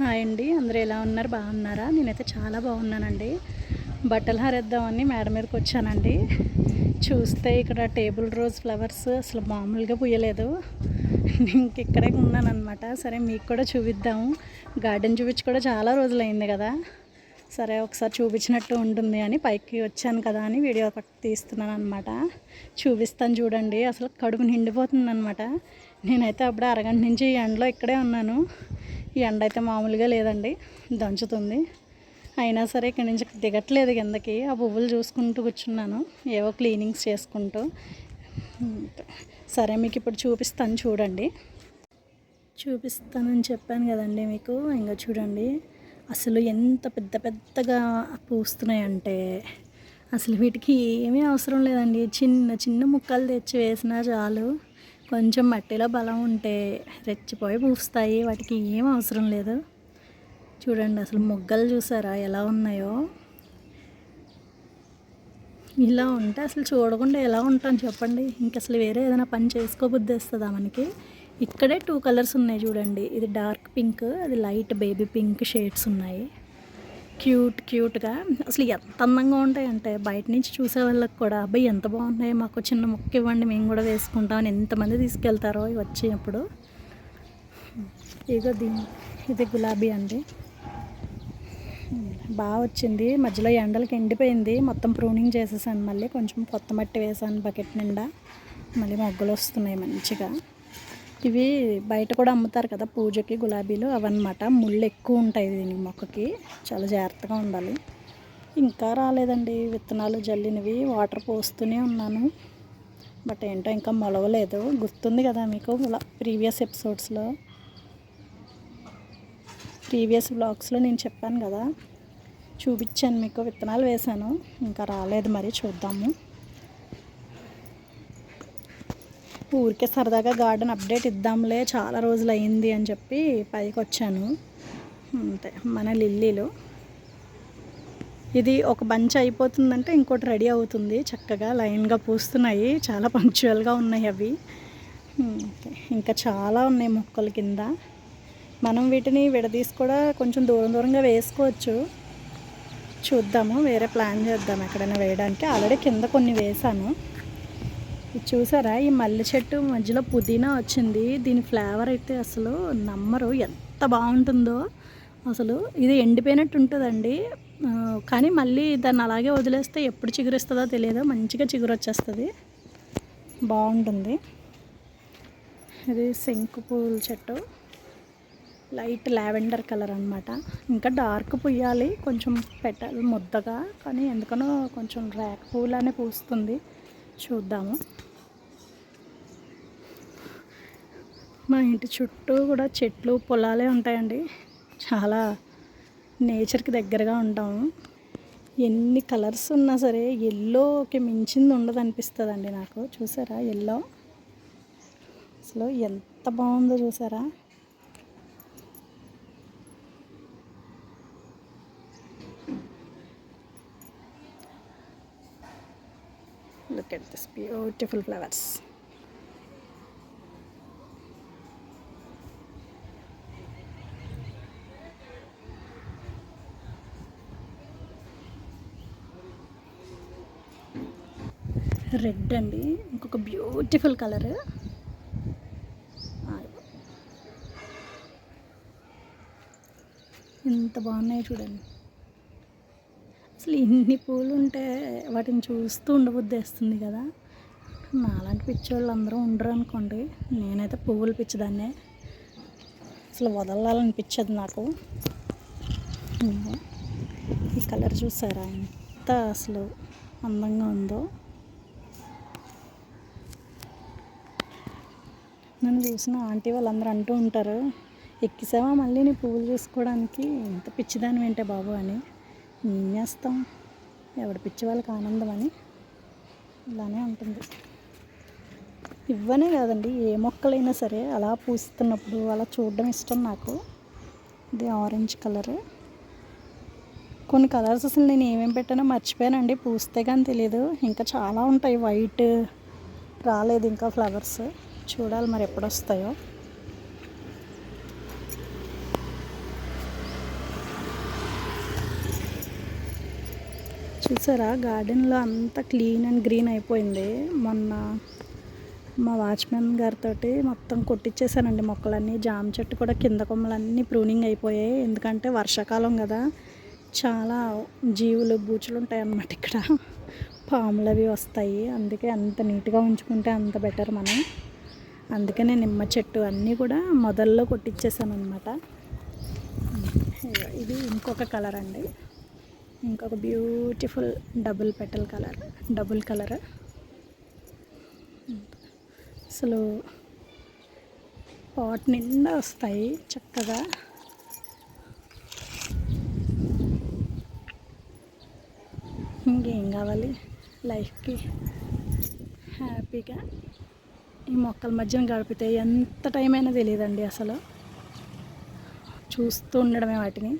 Hi అండి. అందరూ ఎలా ఉన్నారు? బాగున్నారా? నేనైతే చాలా బాగున్నానండి. బట్టలు హారేద్దామని మేడ మీదకి వచ్చానండి. చూస్తే ఇక్కడ టేబుల్ రోజ్ ఫ్లవర్స్ అసలు మామూలుగా పుయ్యలేదు ఇంక ఇక్కడే ఉన్నానమాట సరే మీకు కూడా చూపిద్దాము. గార్డెన్ చూపించి కూడా చాలా రోజులైంది కదా. సరే ఒకసారి చూపించినట్టు ఉంటుంది అని పైకి వచ్చాను కదా అని వీడియో పట్టు తీస్తున్నాను అనమాట చూపిస్తాను చూడండి. అసలు కడుపు నిండిపోతుంది అనమాట నేనైతే అప్పుడు అరగంట నుంచి ఎండలో ఇక్కడే ఉన్నాను. ఈ ఎండ అయితే మామూలుగా లేదండి దంచుతుంది. అయినా సరే ఇక్కడి నుంచి దిగట్లేదు కిందకి. ఆ పువ్వులు చూసుకుంటూ కూర్చున్నాను ఏవో క్లీనింగ్స్ చేసుకుంటూ. సరే మీకు ఇప్పుడు చూపిస్తాను చూడండి. చూపిస్తానని చెప్పాను కదండి మీకు. ఇంకా చూడండి అసలు ఎంత పెద్ద పెద్దగా పూస్తున్నాయంటే అసలు వీటికి ఏమీ అవసరం లేదండి. చిన్న చిన్న ముక్కలు తెచ్చి వేసినా చాలు. కొంచెం మట్టిలో బలం ఉంటే రెచ్చిపోయి పూస్తాయి. వాటికి ఏం అవసరం లేదు. చూడండి అసలు మొగ్గలు చూసారా ఎలా ఉన్నాయో. ఇలా ఉంటే అసలు చూడకుండా ఎలా ఉంటాను చెప్పండి. ఇంక అసలు వేరే ఏదైనా పని చేసుకోబుద్ది వస్తుందా మనకి? ఇక్కడే టూ కలర్స్ ఉన్నాయి చూడండి. ఇది డార్క్ పింక్ అది లైట్ బేబీ పింక్ షేడ్స్ ఉన్నాయి. క్యూట్ క్యూట్గా. అసలు ఎంత అందంగా ఉంటాయంటే బయట నుంచి చూసే వాళ్ళకి కూడా అబ్బాయి ఎంత బాగున్నాయి మాకు చిన్న ముక్క ఇవ్వండి మేము కూడా వేసుకుంటామని ఎంతమంది తీసుకెళ్తారో ఇవి వచ్చినప్పుడు ఇగో దీని ఇది గులాబీ అండి. బాగా వచ్చింది. మధ్యలో ఎండలకి ఎండిపోయింది. మొత్తం ప్రూనింగ్ చేసేసాను మళ్ళీ. కొంచెం కొత్త మట్టి వేసాను బకెట్ నిండా. మళ్ళీ మొగ్గలు వస్తున్నాయి మంచిగా. ఇవి బయట కూడా అమ్ముతారు కదా పూజకి గులాబీలు అవన్నమాట. ముళ్ళు ఎక్కువ ఉంటాయి దీని మొక్కకి. చాలా జాగ్రత్తగా ఉండాలి. ఇంకా రాలేదండి విత్తనాలు జల్లినవి. వాటర్ పోస్తూనే ఉన్నాను. బట్ ఏంటో ఇంకా మొలవలేదు. గుర్తుంది కదా మీకు ప్రీవియస్ ఎపిసోడ్స్లో. ప్రీవియస్ బ్లాగ్స్లో నేను చెప్పాను కదా. చూపించాను మీకు. విత్తనాలు వేశాను. ఇంకా రాలేదు మరి చూద్దాము. ఊరికే సరదాగా గార్డెన్ అప్డేట్ ఇద్దాంలే చాలా రోజులు అయింది అని చెప్పి పైకి వచ్చాను అంతే మన లిల్లీలు. ఇది ఒక బంచ్ అయిపోతుందంటే ఇంకోటి రెడీ అవుతుంది చక్కగా లైన్గా పూస్తున్నాయి చాలా పంక్చువల్గా ఉన్నాయి అవి. ఇంకా చాలా ఉన్నాయి మొక్కల కింద. మనం వీటిని విడదీసి కూడా కొంచెం దూరం దూరంగా వేసుకోవచ్చు. చూద్దాము వేరే ప్లాన్ చేద్దాం ఎక్కడైనా వేయడానికి. ఆల్రెడీ కింద కొన్ని వేసాను చూసారా? ఈ మల్లె చెట్టు మధ్యలో పుదీనా వచ్చింది. దీని ఫ్లేవర్ అయితే అసలు నమ్మరు. ఎంత బాగుంటుందో అసలు. ఇది ఎండిపోయినట్టు ఉంటుందండి. కానీ మళ్ళీ దాన్ని అలాగే వదిలేస్తే ఎప్పుడు చిగురిస్తుందో తెలియదు. మంచిగా చిగురు వచ్చేస్తుంది బాగుంటుంది. ఇది శంకు పూల చెట్టు. లైట్ లావెండర్ కలర్ అనమాట ఇంకా డార్క్ పుయ్యాలి. కొంచెం పెట్టాలి ముద్దగా. కానీ ఎందుకనో కొంచెం ర్యాక్ పూలానే పూస్తుంది. చూద్దాము. మా ఇంటి చుట్టూ కూడా చెట్లు పొలాలే ఉంటాయండి. చాలా నేచర్కి దగ్గరగా ఉంటాము ఎన్ని కలర్స్ ఉన్నా సరే ఎల్లోకి మించింది ఉండదు అనిపిస్తుందండి అండి నాకు. చూసారా ఎల్లో? అసలు ఎంత బాగుందో చూసారా? Look at this beautiful flowers red అండి. ఇంకొక బ్యూటిఫుల్ కలర్. ఎంత బాగున్నాయి చూడండి. అసలు ఇన్ని పూలు ఉంటే వాటిని చూస్తూ ఉండబుద్ధి వేస్తుంది కదా. నాలాంటి పిచ్చోళ్ళు అందరూ ఉండరు అనుకోండి. నేనైతే పువ్వులు పిచ్చిదాన్నే. అసలు వదలాలనిపించదు నాకు. ఈ కలర్ చూసారా? ఎంత అసలు అందంగా ఉందో. నన్ను చూసిన ఆంటీ వాళ్ళందరూ అంటూ ఉంటారు ఎక్కిసావా మళ్ళీ నీ పువ్వులు చూసుకోవడానికి? ఎంత పిచ్చిదాని వింటే బాబు అని. ఏం చేస్తాం? పిచ్చి వాళ్ళకి ఆనందం అని. ఇలానే ఉంటుంది. ఇవ్వనే కాదండి ఏ మొక్కలైనా సరే అలా పూస్తున్నప్పుడు అలా చూడడం ఇష్టం నాకు. ఇది ఆరెంజ్ కలర్. కొన్ని కలర్స్ అసలు నేను ఏమేమి పెట్టానో మర్చిపోయానండి పూస్తే కానీ తెలియదు ఇంకా చాలా ఉంటాయి వైట్ రాలేదు ఇంకా ఫ్లవర్స్. చూడాలి మరి ఎప్పుడు వస్తాయో చూసారా? గార్డెన్లో అంతా క్లీన్ అండ్ గ్రీన్ అయిపోయింది. మొన్న మా వాచ్మెన్ గారితో మొత్తం కొట్టించేసానండి మొక్కలన్నీ. జామ చెట్టు కూడా కింద కొమ్మలన్నీ ప్రూనింగ్ అయిపోయాయి. ఎందుకంటే వర్షాకాలం కదా. చాలా జీవులు బూచులు ఉంటాయి అన్నమాట ఇక్కడ. పాములు అవి వస్తాయి. అందుకే అంత నీట్గా ఉంచుకుంటే అంత బెటర్ మనం. అందుకనే నిమ్మ చెట్టు అన్నీ కూడా మొదల్లో కొట్టించేసాను అనమాట ఇది ఇంకొక కలర్ అండి. ఇంకొక beautiful double petal colour double colour. అసలు పాట్ నిండా వస్తాయి చక్కగా. ఇంకేం కావాలి? లైఫ్కి హ్యాపీగా ఈ మొక్కల మధ్యన గడిపితే ఎంత టైం అయినా తెలియదండి అసలు. చూస్తూ ఉండడమే వాటిని.